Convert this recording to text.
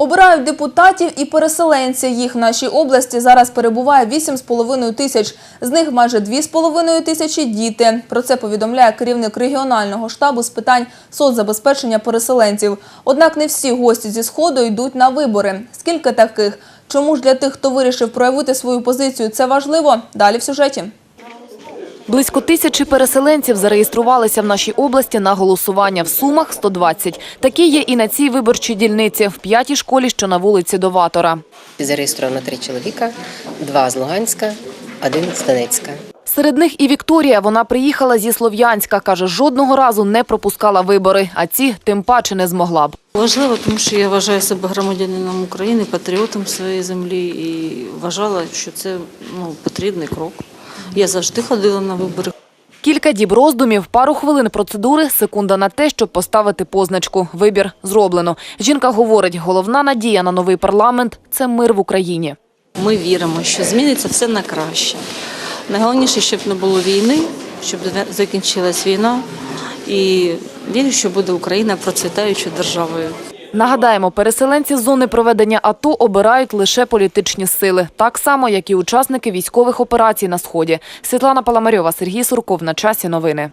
Обирають депутатів і переселенці. Їх в нашій області зараз перебуває 8,5 тисяч. З них майже 2,5 тисячі – діти. Про це повідомляє керівник регіонального штабу з питань соцзабезпечення переселенців. Однак не всі гості зі Сходу йдуть на вибори. Скільки таких? Чому ж для тих, хто вирішив проявити свою позицію, це важливо? Далі в сюжеті. Близько тисячі переселенців зареєструвалися в нашій області на голосування в Сумах – 120. Такі є і на цій виборчій дільниці в п'ятій школі, що на вулиці Доватора. Зареєстровано три чоловіка, два з Луганська, один з Донецька. Серед них і Вікторія. Вона приїхала зі Слов'янська. Каже, жодного разу не пропускала вибори, а ці тим паче не змогла б. Важливо, тому що я вважаю себе громадянином України, патріотом своєї землі і вважала, що це ну, потрібний крок. Я завжди ходила на вибори. Кілька діб роздумів, пару хвилин процедури, секунда на те, щоб поставити позначку. Вибір зроблено. Жінка говорить, головна надія на новий парламент – це мир в Україні. Ми віримо, що зміниться все на краще. Найголовніше, щоб не було війни, щоб закінчилась війна. І вірю, що буде Україна процвітаючою державою. Нагадаємо, переселенці з зони проведення АТО обирають лише політичні сили, так само, як і учасники військових операцій на Сході. Світлана Паламарьова, Сергій Сурков. На часі новини.